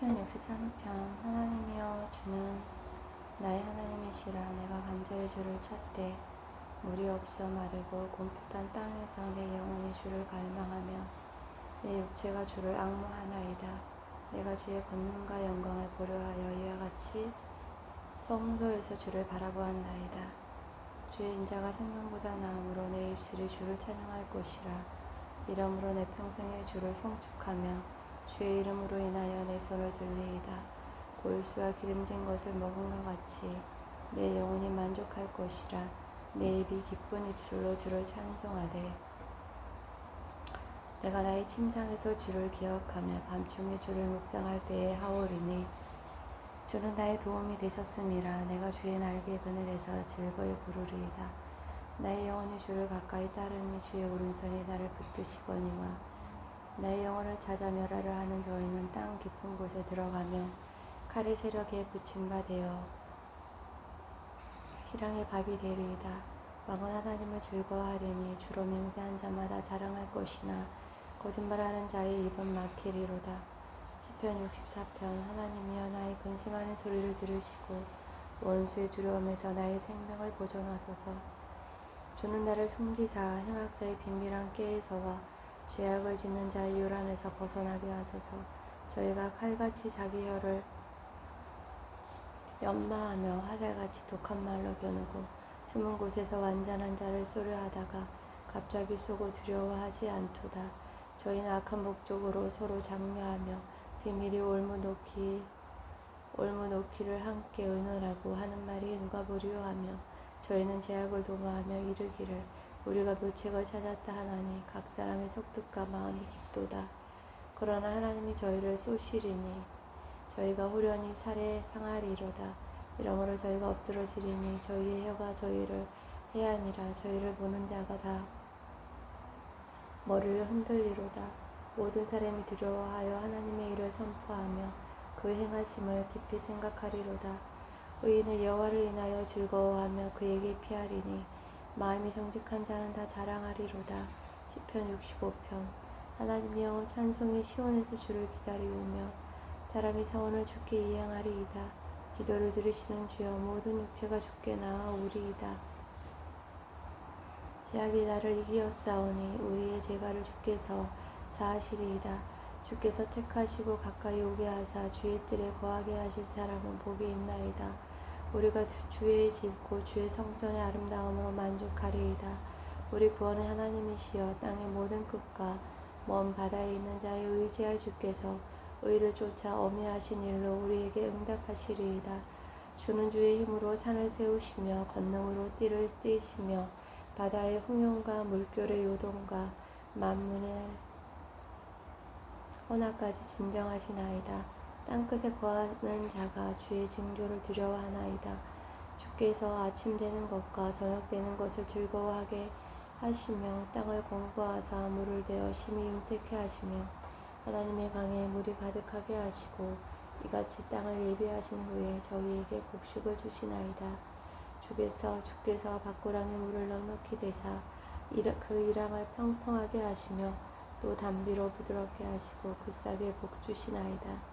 시편 63편 하나님이여 주는 나의 하나님이시라. 내가 간절히 주를 찾되 물이 없어 마르고 곰핍한 땅에서 내 영혼이 주를 갈망하며 내 육체가 주를 악무하나이다. 내가 주의 권능과 영광을 보려 하여 이와 같이 성소에서 주를 바라보았나이다. 주의 인자가 생명보다 나음으로 내 입술이 주를 찬양할 것이라. 이러므로 내 평생에 주를 송축하며 주의 이름으로 인하여 내 손을 들리이다. 골수와 기름진 것을 먹은 것 같이 내 영혼이 만족할 것이라. 내 입이 기쁜 입술로 주를 찬송하되 내가 나의 침상에서 주를 기억하며 밤중에 주를 묵상할 때에 하오리니 주는 나의 도움이 되셨음이라. 내가 주의 날개 그늘에서 즐거이 부르리이다. 나의 영혼이 주를 가까이 따르니 주의 오른손이 나를 붙드시거니와 나의 영혼을 찾아 멸하려 하는 저희는 땅 깊은 곳에 들어가며 칼의 세력에 붙임 바 되어 실랑의 밥이 되리이다. 왕은 하나님을 즐거워하리니 주로 맹세한 자마다 자랑할 것이나 거짓말하는 자의 입은 막히리로다. 시편 64편 하나님이여 나의 근심하는 소리를 들으시고 원수의 두려움에서 나의 생명을 보존하소서. 주는 나를 숨기사 행악자의 빈밀한 꾀에서와 죄악을 짓는 자의 요란에서 벗어나게 하소서. 저희가 칼같이 자기 혀를 연마하며 화살같이 독한 말로 겨누고 숨은 곳에서 완전한 자를 쏘려하다가 갑자기 쏘고 두려워하지 않도다. 저희는 악한 목적으로 서로 장려하며 비밀이 올무놓기 올무놓기를 함께 의논하고 하는 말이 누가 보리요 하며 저희는 제약을 도모하며 이르기를 우리가 묘책을 찾았다 하나니 각 사람의 속뜻과 마음이 깊도다. 그러나 하나님이 저희를 쏘시리니 저희가 후련히 살해 상하리로다. 이러므로 저희가 엎드러지리니 저희의 혀가 저희를 해함이라 저희를 보는 자가 다 머리를 흔들리로다. 모든 사람이 두려워하여 하나님의 일을 선포하며 그 행하심을 깊이 생각하리로다. 의인은 여호와를 인하여 즐거워하며 그에게 피하리니 마음이 정직한 자는 다 자랑하리로다. 시편 65편 하나님이여 찬송이 시온에서 주를 기다리오며 사람이 사원을 주께 이행하리이다. 기도를 들으시는 주여 모든 육체가 주께 나아오리이다. 제약이 나를 이기었사오니 우리의 제가를 주께서 사하시리이다. 주께서 택하시고 가까이 오게 하사 주의 뜰에 거하게 하실 사람은 복이 있나이다. 우리가 주의 집고 주의 성전의 아름다움으로 만족하리이다. 우리 구원의 하나님이시여 땅의 모든 끝과 먼 바다에 있는 자의 의지할 주께서 의를 쫓아 어미하신 일로 우리에게 응답하시리이다. 주는 주의 힘으로 산을 세우시며 권능으로 띠를 띠시며 바다의 흥용과 물결의 요동과 만문의 혼합까지 진정하시나이다. 땅끝에 거하는 자가 주의 징조를 두려워하나이다. 주께서 아침 되는 것과 저녁 되는 것을 즐거워하게 하시며 땅을 공부하사 물을 대어 심히 윤택해 하시며 하나님의 강에 물이 가득하게 하시고 이같이 땅을 예비하신 후에 저희에게 곡식을 주시나이다. 주께서 주께서 밖고랑에 물을 넉넉히 대사 그 이랑을 평평하게 하시며 또 담비로 부드럽게 하시고 그 싹에 복 주시나이다.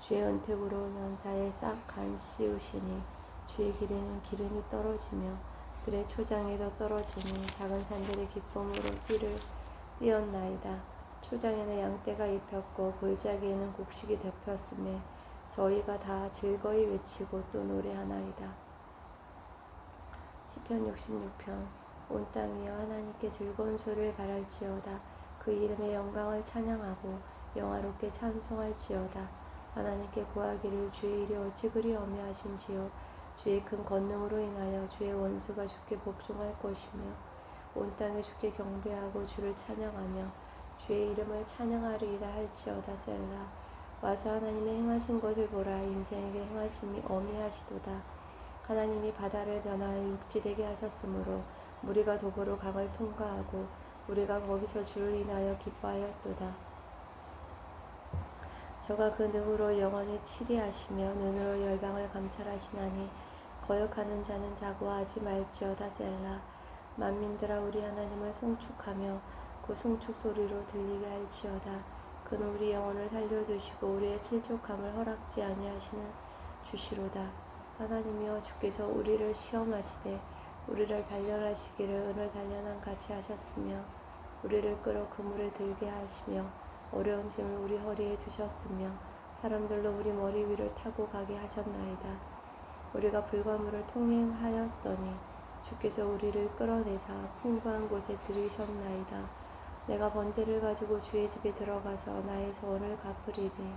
주의 은택으로 면사에 싹간 씌우시니 주의 길에는 기름이 떨어지며 들의 초장에도 떨어지니 작은 산들의 기쁨으로 띠를 띄었나이다. 초장에는 양떼가 입혔고 골짜기에는 곡식이 덮였음에 저희가 다 즐거이 외치고 또 노래하나이다. 시편 66편 온 땅이여 하나님께 즐거운 소리를 바랄지어다 그 이름의 영광을 찬양하고 영화롭게 찬송할지어다 하나님께 구하기를 주의 일이 어찌 그리 어미하신지요. 주의 큰 권능으로 인하여 주의 원수가 주께 복종할 것이며 온 땅에 주께 경배하고 주를 찬양하며 주의 이름을 찬양하리이다 할지어다 셀라. 와서 하나님의 행하신 것을 보라. 인생에게 행하심이 어미하시도다. 하나님이 바다를 변화해 육지되게 하셨으므로 무리가 도보로 강을 통과하고 우리가 거기서 주를 인하여 기뻐하였도다 저가 그 능으로 영원히 치리하시며 눈으로 열방을 감찰하시나니 거역하는 자는 자고하지 말지어다 셀라 만민들아 우리 하나님을 송축하며 그 송축 소리로 들리게 할지어다 그는 우리 영혼을 살려두시고 우리의 실족함을 허락지 아니하시는 주시로다. 하나님이여 주께서 우리를 시험하시되 우리를 단련하시기를 은을 단련한 같이 하셨으며 우리를 끌어 그물에 들게 하시며 어려운 짐을 우리 허리에 두셨으며 사람들로 우리 머리 위를 타고 가게 하셨나이다. 우리가 불과물을 통행하였더니 주께서 우리를 끌어내사 풍부한 곳에 들이셨나이다. 내가 번제를 가지고 주의 집에 들어가서 나의 소원을 갚으리니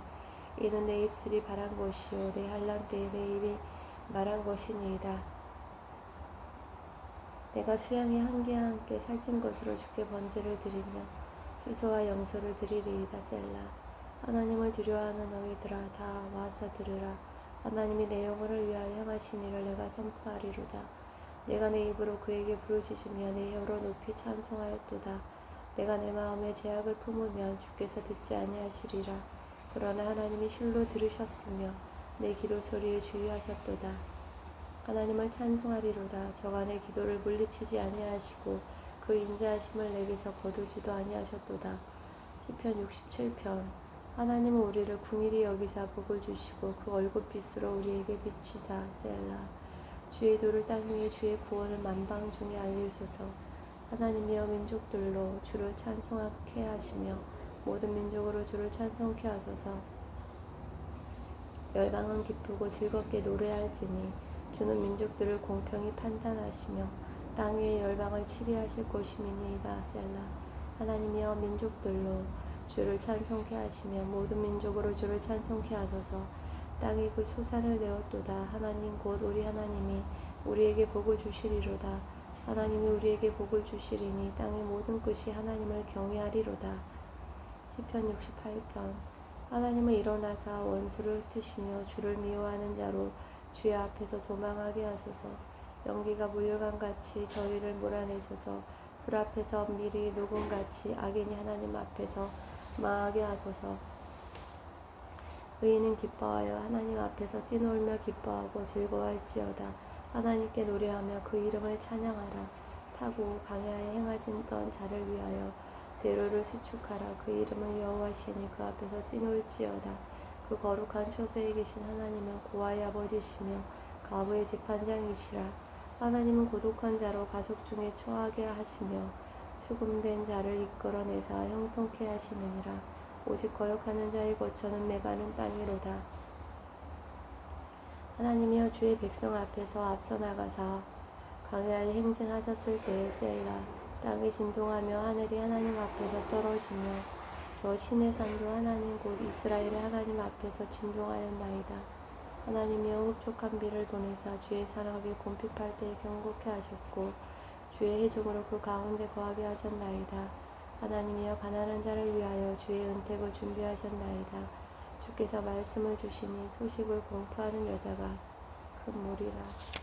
이는 내 입술이 바란 것이요 내 한란 때에 내 입이 말한 것이니이다. 내가 수양의 한계와 함께 살찐 것으로 주께 번제를 드리며 수소와 염소를 드리리이다 셀라. 하나님을 두려워하는 너희들아 다 와서 들으라. 하나님이 내 영혼을 위하여 행하신 일을 내가 선포하리로다. 내가 내 입으로 그에게 부르짖으며 내 혀로 높이 찬송하였도다. 내가 내 마음에 제약을 품으면 주께서 듣지 아니하시리라. 그러나 하나님이 실로 들으셨으며 내 기도 소리에 주의하셨도다. 하나님을 찬송하리로다. 내 기도를 물리치지 아니하시고 그 인자하심을 내게서 거두지도 아니하셨도다. 시편 67편. 하나님은 우리를 궁일이 여기사 복을 주시고 그 얼굴빛으로 우리에게 비추사 셀라. 주의 도를 땅 위에 주의 구원을 만방 중에 알리소서. 하나님이여 민족들로 주를 찬송하게 하시며 모든 민족으로 주를 찬송케 하소서. 열방은 기쁘고 즐겁게 노래할지니 주는 민족들을 공평히 판단하시며 땅 위의 열방을 치리하실 것임이니이다 셀라. 하나님이여 민족들로 주를 찬송케 하시며 모든 민족으로 주를 찬송케 하소서. 땅이 그 소산을 내었도다. 하나님 곧 우리 하나님이 우리에게 복을 주시리로다. 하나님이 우리에게 복을 주시리니 땅의 모든 끝이 하나님을 경외하리로다. 시편 68편. 하나님은 일어나사 원수를 흩으시며 주를 미워하는 자로 주의 앞에서 도망하게 하소서 연기가 물려간 같이 저희를 몰아내소서. 불 앞에서 미리 녹음같이 악인이 하나님 앞에서 망하게 하소서. 의인은 기뻐하여 하나님 앞에서 뛰놀며 기뻐하고 즐거워할지어다. 하나님께 노래하며 그 이름을 찬양하라. 타고 강야에 행하신던 자를 위하여 대로를 수축하라. 그 이름은 여호와시니 그 앞에서 뛰놀지어다. 그 거룩한 초소에 계신 하나님은 고아의 아버지시며 가부의 재판장이시라 하나님은 고독한 자로 가속 중에 처하게 하시며 수금된 자를 이끌어내사 형통케 하시느니라 오직 거역하는 자의 거처는 메가는 땅이로다 하나님이여 주의 백성 앞에서 앞서 나가사 강야에 행진하셨을 때에 셀라 땅이 진동하며 하늘이 하나님 앞에서 떨어지며 저 신의 산도 하나님 곧 이스라엘의 하나님 앞에서 진동하였나이다. 하나님이여 흡족한 비를 보내사 주의 사람을 곰핍할 때에 경고케 하셨고 주의 해종으로 그 가운데 거하게 하셨나이다. 하나님이여 가난한 자를 위하여 주의 은택을 준비하셨나이다. 주께서 말씀을 주시니 소식을 공포하는 여자가 큰 무리라.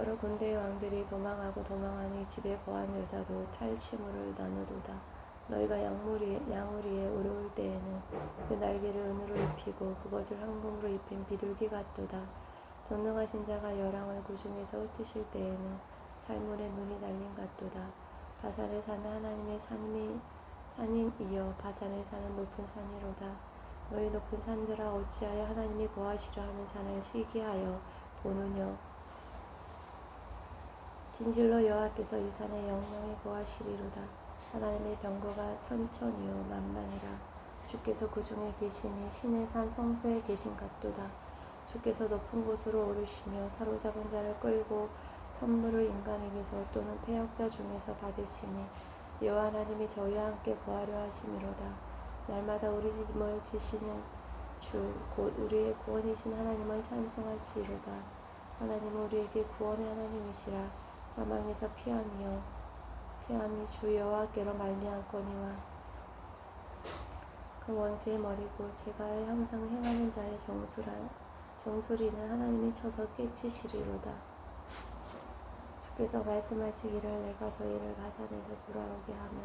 여러 군대의 왕들이 도망하고 도망하니 집에 거한 여자도 탈취물을 나누도다. 너희가 양무리, 양우리에 오르올 때에는 그 날개를 은으로 입히고 그것을 황금으로 입힌 비둘기 같도다. 전능하신 자가 열왕을 구중에서 흩으실 때에는 살물의 눈이 날린 같도다. 바산에 사는 하나님의 산이 산인 이여 바산에 사는 높은 산이로다. 너희 높은 산들아 어찌하여 하나님이 거하시려 하는 산을 시기하여 보느냐 진실로 여호와께서 이 산에 영영히 거하시리로다. 하나님의 병거가 천천히요 만만이라. 주께서 그 중에 계심이 신의 산 성소에 계신 같도다. 주께서 높은 곳으로 오르시며 사로잡은 자를 끌고 선물을 인간에게서 또는 폐역자 중에서 받으시니 여호와 하나님이 저희와 함께 거하려 하심이로다. 날마다 우리 짐을 지시는 주 곧 우리의 구원이신 하나님을 찬송할지로다. 하나님은 우리에게 구원의 하나님이시라. 사망에서 피함이요 피함이 주 여호와께로 말미암거니와 그 원수의 머리고 제가 항상 행하는 자의 정수란 정수리는 하나님이 쳐서 깨치시리로다. 주께서 말씀하시기를 내가 저희를 가산에서 돌아오게 하며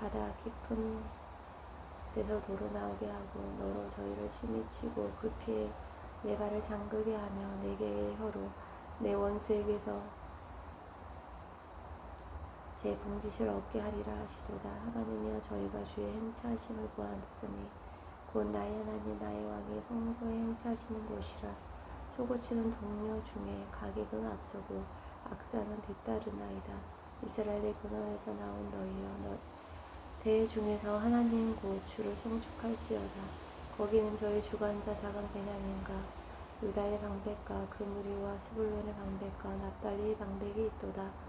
바다 깊은 데서 도로 나오게 하고 너로 저희를 심히 치고 그 피에 내 발을 잠그게 하며 네 개의 혀로 내 원수에게서 제 봉기실 얻게 하리라 하시도다. 하나님이여 저희가 주의 행차하심을 보았으니 곧 나의 하나님 나의 왕이 성소에 행차하시는 곳이라. 소고치는 동료 중에 가격은 앞서고 악사는 뒤따르나이다. 이스라엘의 근원에서 나온 너희여 너 대회 중에서 하나님 곧 주를 송축할지어다. 거기는 저희 주관자 작은 베냐민과 유다의 방백과 그 무리와 스불론의 방백과 납달리의 방백이 있도다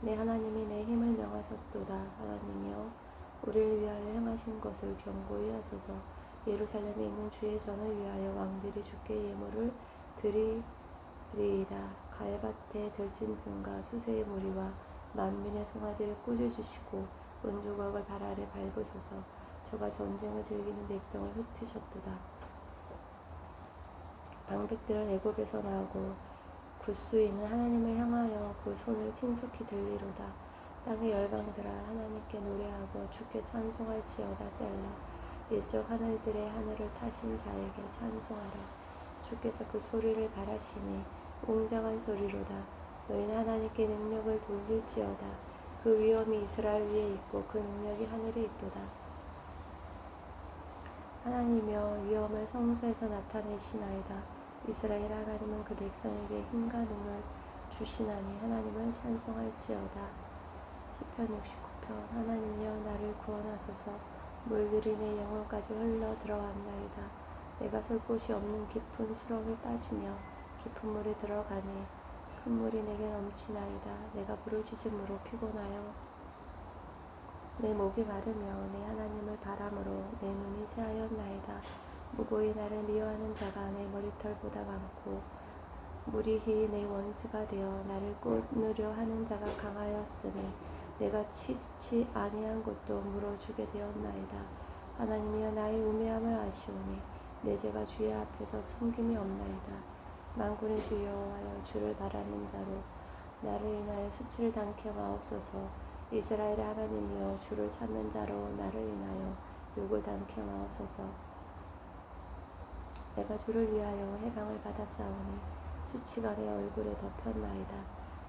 내 하나님이 내 힘을 명하셨도다 하나님이여 우리를 위하여 행하신 것을 경고히 하소서. 예루살렘에 있는 주의 전을 위하여 왕들이 주께 예물을 드리리이다. 가야밭에 들짐승과 수세의 무리와 만민의 송아지를 꾸짖으시고 은조각을 발 아래 밟으소서 저가 전쟁을 즐기는 백성을 흩으셨도다. 방백들은 애굽에서 나오고 굿수이는 하나님을 향하여 그 손을 친속히 들리로다. 땅의 열방들아 하나님께 노래하고 주께 찬송할지어다 셀라. 일적 하늘들의 하늘을 타신 자에게 찬송하라. 주께서 그 소리를 바라시니 웅장한 소리로다. 너희는 하나님께 능력을 돌릴지어다. 그 위엄이 이스라엘 위에 있고 그 능력이 하늘에 있도다. 하나님이여 위엄을 성소에서 나타내시나이다 이스라엘 하나님은 그 백성에게 힘과 능을 주시나니 하나님을 찬송할지어다. 시편 69편 하나님이여 나를 구원하소서 물들이 내 영혼까지 흘러 들어왔나이다. 내가 설 곳이 없는 깊은 수렁에 빠지며 깊은 물에 들어가니 큰 물이 내게 넘치나이다. 내가 부르짖음으로 피곤하여 내 목이 마르며 내 하나님을 바람으로 내 눈이 새하였나이다. 무고히 나를 미워하는 자가 내 머리털보다 많고 무리히 내 원수가 되어 나를 꽂으려 하는 자가 강하였으니 내가 치지 아니한 것도 물어주게 되었나이다. 하나님이여 나의 우매함을 아시오니 내 죄가 주의 앞에서 숨김이 없나이다. 만군의 주 여호와여 주를 바라는 자로 나를 인하여 수치를 당겨 마옵소서 이스라엘의 하나님이여 주를 찾는 자로 나를 인하여 욕을 당겨 마옵소서 내가 주를 위하여 해방을 받았사오니 수치가 내 얼굴에 덮였나이다.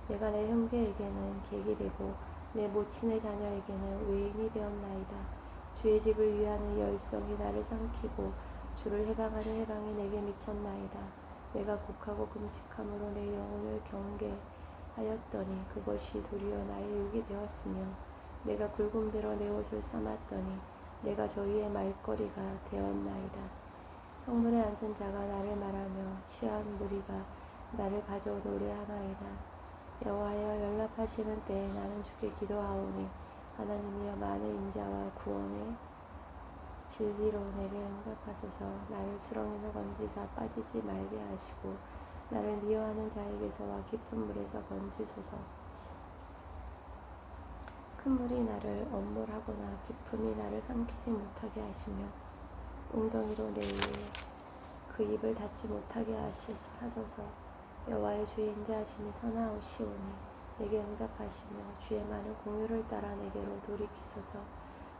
내가 내 형제에게는 객이 되고 내 모친의 자녀에게는 외인이 되었나이다. 주의 집을 위하는 열성이 나를 삼키고 주를 해방하는 해방이 내게 미쳤나이다. 내가 곡하고 금식함으로 내 영혼을 경계하였더니 그것이 도리어 나의 욕이 되었으며 내가 굵은 배로 내 옷을 삼았더니 내가 저희의 말거리가 되었나이다. 성문에 앉은 자가 나를 말하며 취한 무리가 나를 가져 노래하나이다. 여호와여 연락하시는 때에 나는 주께 기도하오니 하나님이여 많은 인자와 구원의 진리로 내게 응답하소서 나를 수렁에서 건지사 빠지지 말게 하시고 나를 미워하는 자에게서와 깊은 물에서 건지소서 큰 물이 나를 엄몰하거나 깊음이 나를 삼키지 못하게 하시며 웅덩이로 내 위에 그 입을 닫지 못하게 하소서 여호와의 주의 인자하심이 선하오시오니 내게 응답하시며 주의 많은 공유를 따라 내게로 돌이키소서.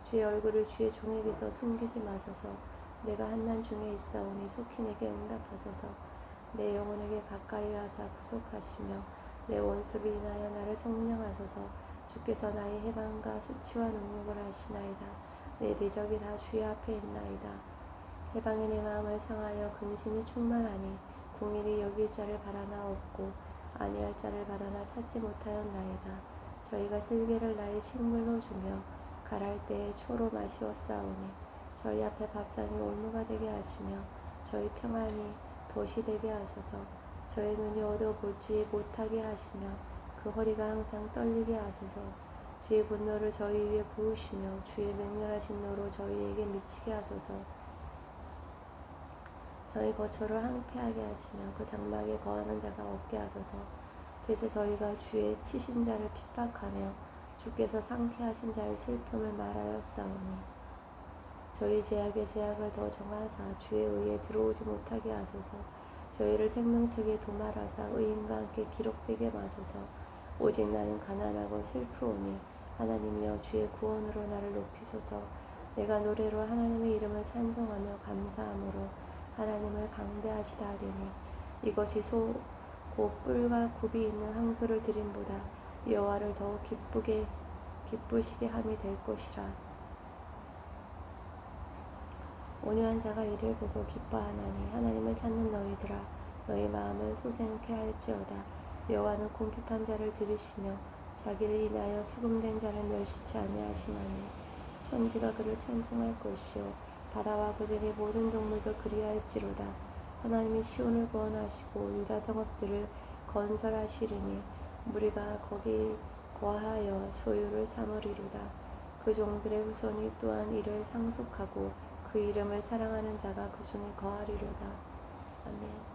주의 얼굴을 주의 종에게서 숨기지 마소서. 내가 한난 중에 있사오니 속히 내게 응답하소서. 내 영혼에게 가까이 하사 구속하시며 내 원수를 인하여 나를 성령하소서. 주께서 나의 해방과 수치와 능력을 하시나이다. 내 대적이 다 주의 앞에 있나이다 해방의 내 마음을 상하여 근심이 충만하니 공일이 여길 자를 바라나 없고 아니할 자를 바라나 찾지 못하였나이다. 저희가 쓸개를 나의 식물로 주며 가랄 때에 초로 마시었사오니 저희 앞에 밥상이 올무가 되게 하시며 저희 평안이 덫이 되게 하소서. 저희 눈이 얻어보지 못하게 하시며 그 허리가 항상 떨리게 하소서. 주의 분노를 저희 위에 부으시며 주의 맹렬하신 노로 저희에게 미치게 하소서 저희 거처를 항폐하게 하시며 그 장막에 거하는 자가 없게 하소서. 대체 저희가 주의 치신 자를 핍박하며 주께서 상쾌하신 자의 슬픔을 말하였사오니 저희 제약의 제약을 더 정하사 주의 의에 들어오지 못하게 하소서. 저희를 생명책에 도말하사 의인과 함께 기록되게 마소서. 오직 나는 가난하고 슬프오니 하나님이여 주의 구원으로 나를 높이소서. 내가 노래로 하나님의 이름을 찬송하며 감사함으로 하나님을 강대하시다 하리니 이것이 소 곧 뿔과 굽이 있는 항소를 드림보다 여호와를 더욱 기쁘게 기쁘시게 함이 될 것이라. 온유한 자가 이를 보고 기뻐하나니 하나님을 찾는 너희들아 너희 마음을 소생케 할지어다 여호와는 궁핍한 자를 들으시며 자기를 인하여 수금된 자를 멸시치 아니하시나니 천지가 그를 찬송할 것이요 바다와 그 중의 모든 동물도 그리할지로다 하나님이 시온을 구원하시고 유다 성읍들을 건설하시리니 무리가 거기 거하여 소유를 삼으리로다 그 종들의 후손이 또한 이를 상속하고 그 이름을 사랑하는 자가 그 중에 거하리로다. 아멘.